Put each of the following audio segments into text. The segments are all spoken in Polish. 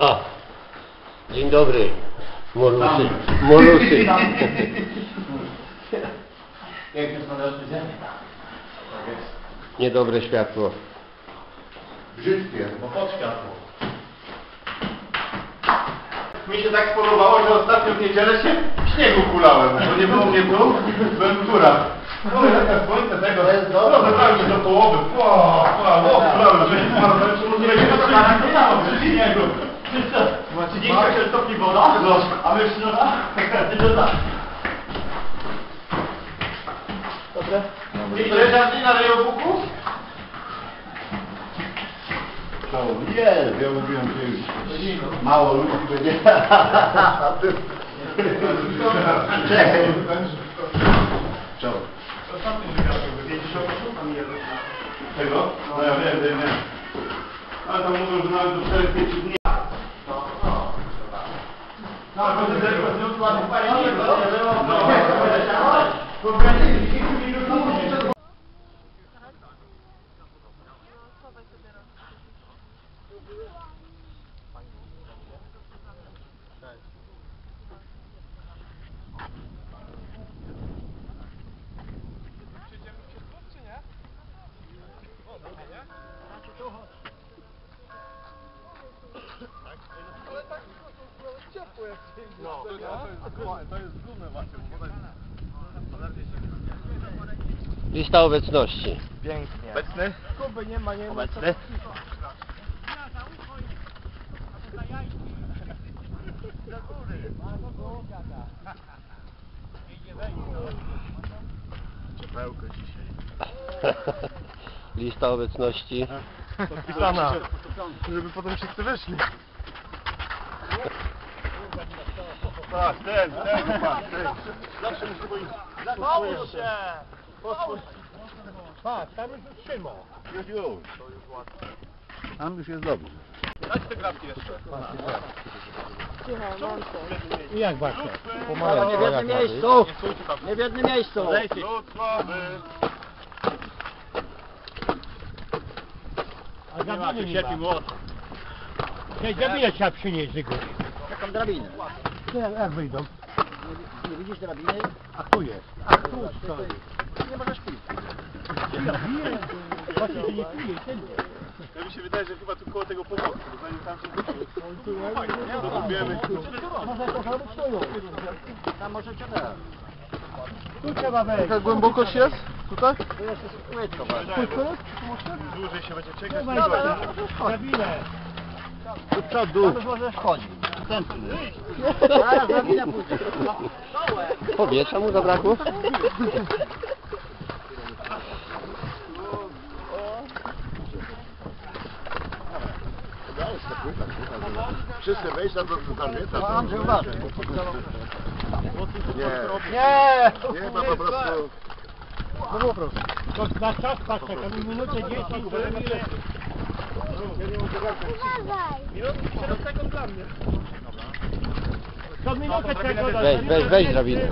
A, dzień dobry, molusy. Molusy. Jak tak jest Niedobre światło. Brzydkie, bo pod światło. Mi się tak spodobało, że ostatnio w niedzielę się w śniegu kulałem, bo nie było mnie tu, byłem w. No i taka słońce tego, no się do połowy, po, po, o, kulałem, że się mam lepszy mundurek, nie to karak nie dało, przy śniegu. 38 stopni woda, a my w śniegu, nie tak. Dobre. I to jest na rejobuku? To jest, ja mówiłem, że już mało ludzi będzie. Czekaj. Co? Tego? No ja wiem, wiem, wiem. Ale to mówią, że nawet do 4-5 dni. No, to jest tylko znów ładnie paliwo, no. Lista obecności. Pięknie. Obecny? Obecny? Ciepełko dzisiaj. Lista obecności. Podpisana. Żeby potem wszyscy wyszli. Tak, ten, ten, pan, ten. Zawsze musi być... Połóż się! Tak, tam już trzyma. Już, już. Tam już jest dobrze. Dajcie te kratki jeszcze. I jak Bartek? Ale nie w jednym miejscu. Nie w jednym miejscu. A ma. młot. Tej drabinę trzeba przynieść, Zyguś. Jaką drabinę? Nie, jak wyjdą? Nie widzisz drabiny? A tu jest. A tu stoi. Nie możesz pójść. Właśnie, że nie pije, tyle. To mi się wydaje, że chyba tu koło tego pomostu, bo zanim tam się zrobimy. Może to zrobić tu Tam może cię da. Tu trzeba wejść. Jak głębokość jest? Tutaj? Tu jest płytko bardzo. Dłużej się będzie czekać. Tu wejdź. Drabinę. Do przodu. Tam już możesz chodzić. Tętny. Zaraz drabina pójdzie. Powietrza mu zabrakło? Wszyscy wejść na tam jest. No Andrzej uważaj. Nie, Nie! nie ma po prostu... No po prostu. To na czas patrzę, minutę 10, to ile... Co minutę czego dać? Weź, weź, weź drabinę.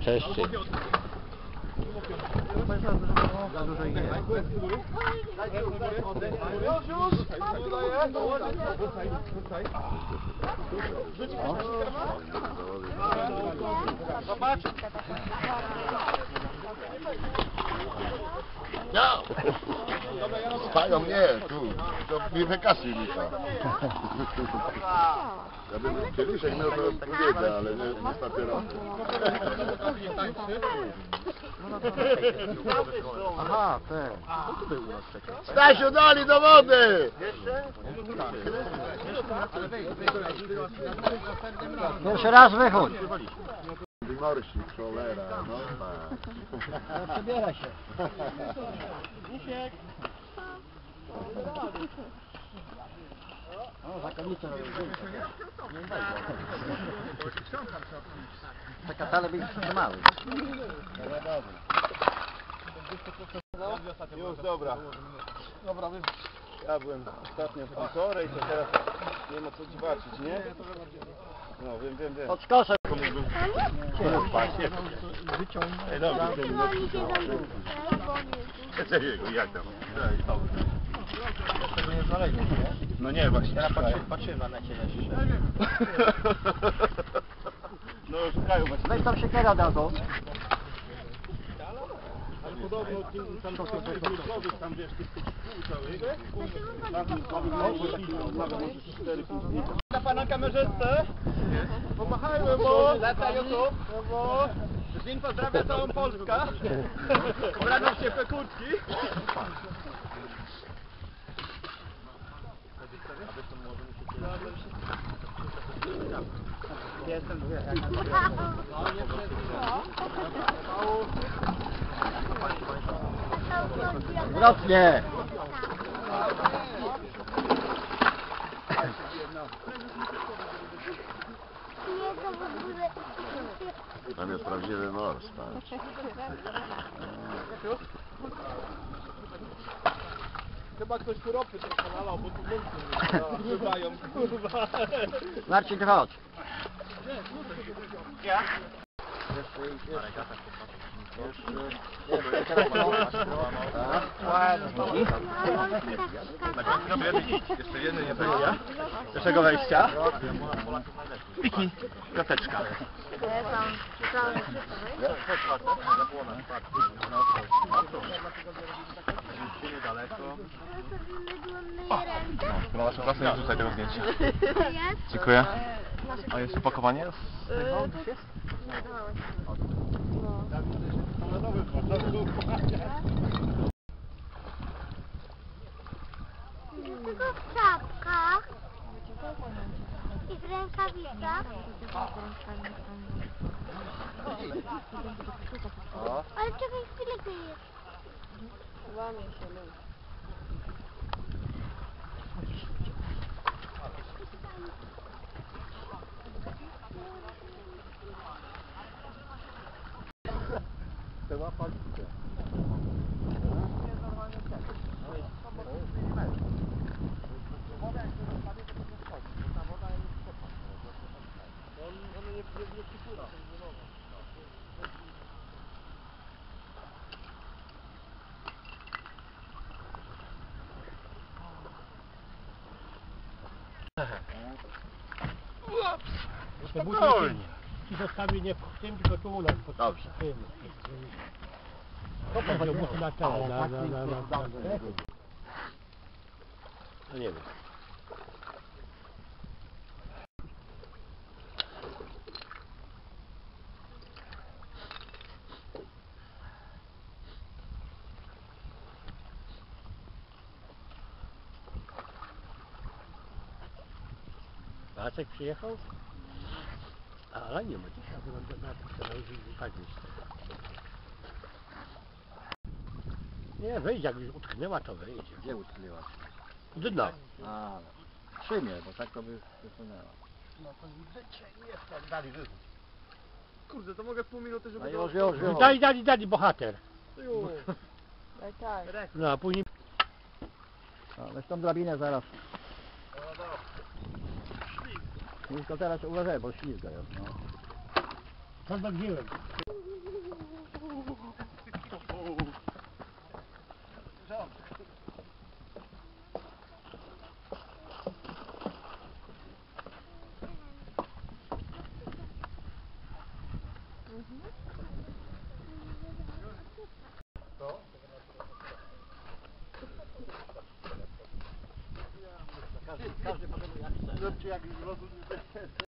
Cześć. Za dużo ich jest. No! Spają mnie tu, to mi wykasuj mi to. Ja bym kieliszek miał to powiedzieć, ale nie, nie z papierosem. Aha, te. Co tu był u nas czekał? Stasiu, dali do wody! Pierwszy raz wychodź. Morsik, cholera, no tak. Przebiera się. O, zakonnicę robią. Te katale byli trzymały. Już, dobra. Dobra, ja byłem ostatnio w kontorze i to teraz Nie ma co dziwaczyć, nie? No wiem, wiem, wiem. Podskoczę. Ej, dobra, jak tam? Tego nie znaleźliśmy, nie? No nie, właśnie. Teraz patrzy, patrzymy na necie jeszcze. No szukają właśnie. Weź tam siekiera od razu. Podobno tam tam tam wiesz, tych kół całych. Na pana kamerzystę. Pomachajmy mu. Lata YouTube. Brawo. Żin pozdrawia całą Polskę. Obradzą się pekutki. Jestem Wrotnie. Tam jest prawdziwy mors, patrz. Chyba ktoś tu ropy trochę nalał, bo tu mąki bywają, kurwa. Marcin, chodź. Jeszcze jeden nie wejścia. Pierwszego wejścia. Piki, piąteczka. No waszą klasę nie wrzucaj tego zdjęcia. Dziękuję. A jest opakowanie? Tylko w czapkach i w rękawicach. Ale czekaj chwilę to jest. Spokojnie. I zostawi nie w tym, tylko tu u nas Dobrze. tym. To powiedział buty na czele, na, na, na, na, na, No nie wiem. Pacek przyjechał? Ale nie ma dzisiaj, wygląda na to, że tak jest. Nie, wyjdzie, jak już utknęła, to wyjdzie. Gdzie utknęłaś? Dno. A, szymie, bo tak to by wysunęła. Kurde, to mogę pół minuty, żeby... No już, już, już. Dali, dali, dali, bohater. No, a później... No, weź tą drabinę zaraz. Tylko teraz uważaj, bo ślizga jest. No. Co zrobiłem? Jak jak rozumiem.